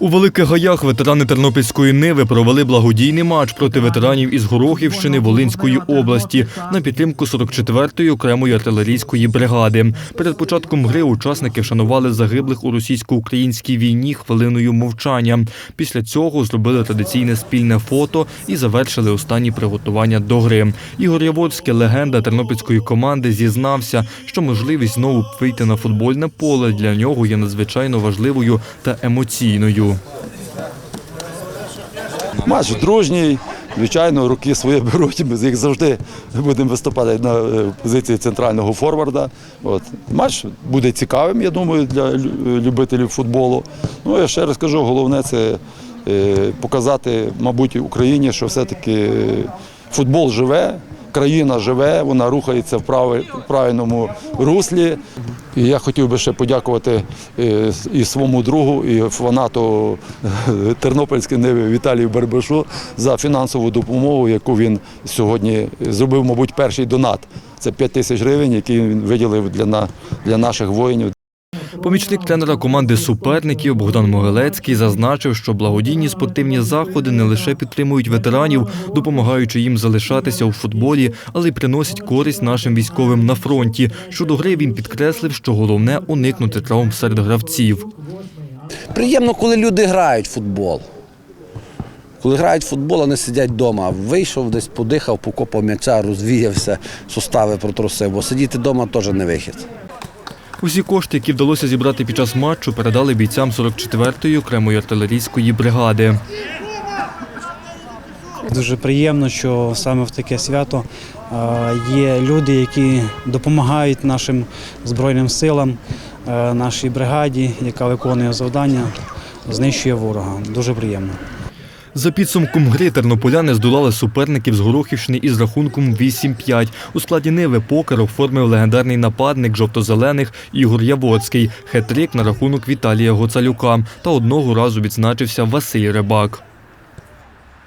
У Великих Гаях ветерани Тернопільської Ниви провели благодійний матч проти ветеранів із Горохівщини Волинської області на підтримку 44-ї окремої артилерійської бригади. Перед початком гри учасники вшанували загиблих у російсько-українській війні хвилиною мовчання. Після цього зробили традиційне спільне фото і завершили останні приготування до гри. Ігор Явоцький, легенда тернопільської команди, зізнався, що можливість знову вийти на футбольне поле для нього є надзвичайно важливою та емоційною. Матч дружній. Звичайно, руки свої беруть, ми з їх завжди будемо виступати на е, позиції центрального форварда. От. Матч буде цікавим, я думаю, для любителів футболу. Ну, я ще раз кажу, головне це е, показати, мабуть, Україні, що все-таки е, футбол живе, країна живе, вона рухається в правильному руслі. І я хотів би ще подякувати е, і своєму другу, і фанату е, Тернопільської Ниви Віталію Барбашу за фінансову допомогу, яку він сьогодні зробив, мабуть, перший донат. Це 5 тисяч гривень, які він виділив для, для наших воїнів. Помічник тренера команди суперників Богдан Могилецький зазначив, що благодійні спортивні заходи не лише підтримують ветеранів, допомагаючи їм залишатися у футболі, але й приносять користь нашим військовим на фронті. Щодо гри він підкреслив, що головне уникнути травм серед гравців. Приємно, коли люди грають в футбол. Коли грають в футбол, не сидять вдома. Вийшов десь, подихав, покопав м'яча, розвіявся, сустави протрусив, бо сидіти вдома теж не вихід. Усі кошти, які вдалося зібрати під час матчу, передали бійцям 44-ї окремої артилерійської бригади. Дуже приємно, що саме в таке свято е, є люди, які допомагають нашим Збройним силам, е, нашій бригаді, яка виконує завдання, знищує ворога. Дуже приємно. За підсумком гри тернополяни здолали суперників з Горохівщини із рахунком 8-5. У складі Ниви покер оформив легендарний нападник жовто-зелених Ігор Явоцький, хет-трик на рахунок Віталія Гоцалюка та одного разу відзначився Василь Рибак.